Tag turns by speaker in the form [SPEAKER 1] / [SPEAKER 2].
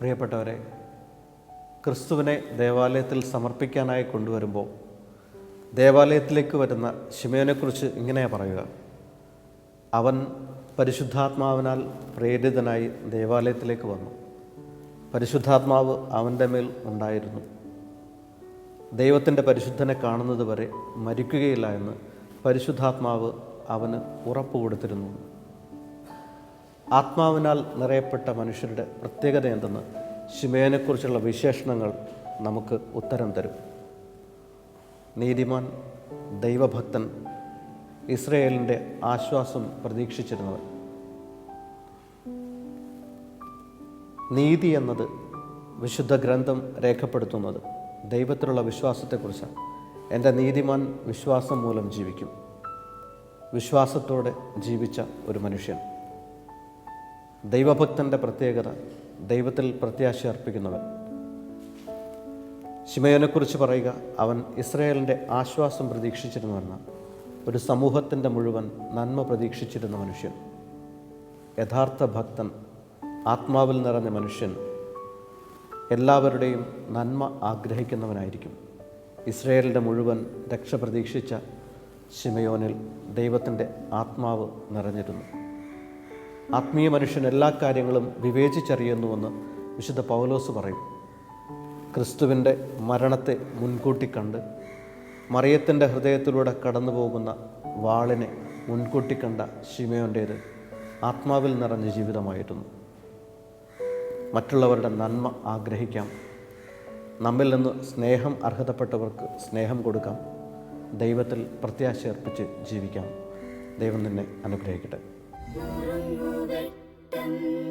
[SPEAKER 1] പ്രിയപ്പെട്ടവരെ ക്രിസ്തുവിനെ ദേവാലയത്തിൽ സമർപ്പിക്കാനായി കൊണ്ടുവരുമ്പോൾ ദേവാലയത്തിലേക്ക് വരുന്ന ശിമയോനെക്കുറിച്ച് ഇങ്ങനെയാണ് പറയുക. അവൻ പരിശുദ്ധാത്മാവിനാൽ പ്രേരിതനായി ദേവാലയത്തിലേക്ക് വന്നു. പരിശുദ്ധാത്മാവ് അവന്റെ മേൽ ഉണ്ടായിരുന്നു. ദൈവത്തിന്റെ പരിശുദ്ധനെ കാണുന്നത് വരെ മരിക്കുകയില്ല എന്ന് പരിശുദ്ധാത്മാവ് അവന് ഉറപ്പ് കൊടുത്തിരുന്നു. ആത്മാവിനാൽ നിറയപ്പെട്ട മനുഷ്യരുടെ പ്രത്യേകത എന്തെന്ന് ശിമയനെക്കുറിച്ചുള്ള വിശേഷണങ്ങൾ നമുക്ക് ഉത്തരം തരും. നീതിമാൻ ദൈവഭക്തൻ ഇസ്രയേലിന്റെ ആശ്വാസം പ്രതീക്ഷിച്ചിരുന്നത് നീതി എന്നത് വിശുദ്ധ ഗ്രന്ഥം രേഖപ്പെടുത്തുന്നത് ദൈവത്തിലുള്ള വിശ്വാസത്തെക്കുറിച്ചാണ്. എന്റെ നീതിമാൻ വിശ്വാസം മൂലം ജീവിക്കും. വിശ്വാസത്തോടെ ജീവിച്ച ഒരു മനുഷ്യൻ. ദൈവഭക്തന്റെ പ്രത്യേകത ദൈവത്തിൽ പ്രത്യാശ അർപ്പിക്കുന്നവൻ ശിമയോനെക്കുറിച്ച് പറയുക അവൻ ഇസ്രയേലിന്റെ ആശ്വാസം പ്രതീക്ഷിച്ചിരുന്നുവെന്ന ഒരു സമൂഹത്തിന്റെ മുഴുവൻ നന്മ പ്രതീക്ഷിച്ചിരുന്ന മനുഷ്യൻ. യഥാർത്ഥ ഭക്തൻ ആത്മാവിൽ നിറഞ്ഞ മനുഷ്യൻ എല്ലാവരുടെയും നന്മ ആഗ്രഹിക്കുന്നവനായിരിക്കും. ഇസ്രയേലിന്റെ മുഴുവൻ രക്ഷ പ്രതീക്ഷിച്ച ശിമയോനിൽ ദൈവത്തിന്റെ ആത്മാവ് നിറഞ്ഞിരുന്നു. ആത്മീയ മനുഷ്യൻ എല്ലാ കാര്യങ്ങളും വിവേചിച്ചറിയുന്നുവെന്ന് വിശുദ്ധ പൗലോസ് പറയും. ക്രിസ്തുവിന്റെ മരണത്തെ മുൻകൂട്ടി കണ്ട് മറിയത്തിന്റെ ഹൃദയത്തിലൂടെ കടന്നു പോകുന്ന വാളിനെ മുൻകൂട്ടി കണ്ട ശിമയോന്റേത് ആത്മാവിൽ നിറഞ്ഞ ജീവിതമായിരുന്നു. മറ്റുള്ളവരുടെ നന്മ ആഗ്രഹിക്കാം. നമ്മിൽ നിന്ന് സ്നേഹം അർഹതപ്പെട്ടവർക്ക് സ്നേഹം കൊടുക്കാം. ദൈവത്തിൽ പ്രത്യാശ അർപ്പിച്ച് ജീവിക്കാം. ദൈവം നിന്നെ അനുഗ്രഹിക്കട്ടെ.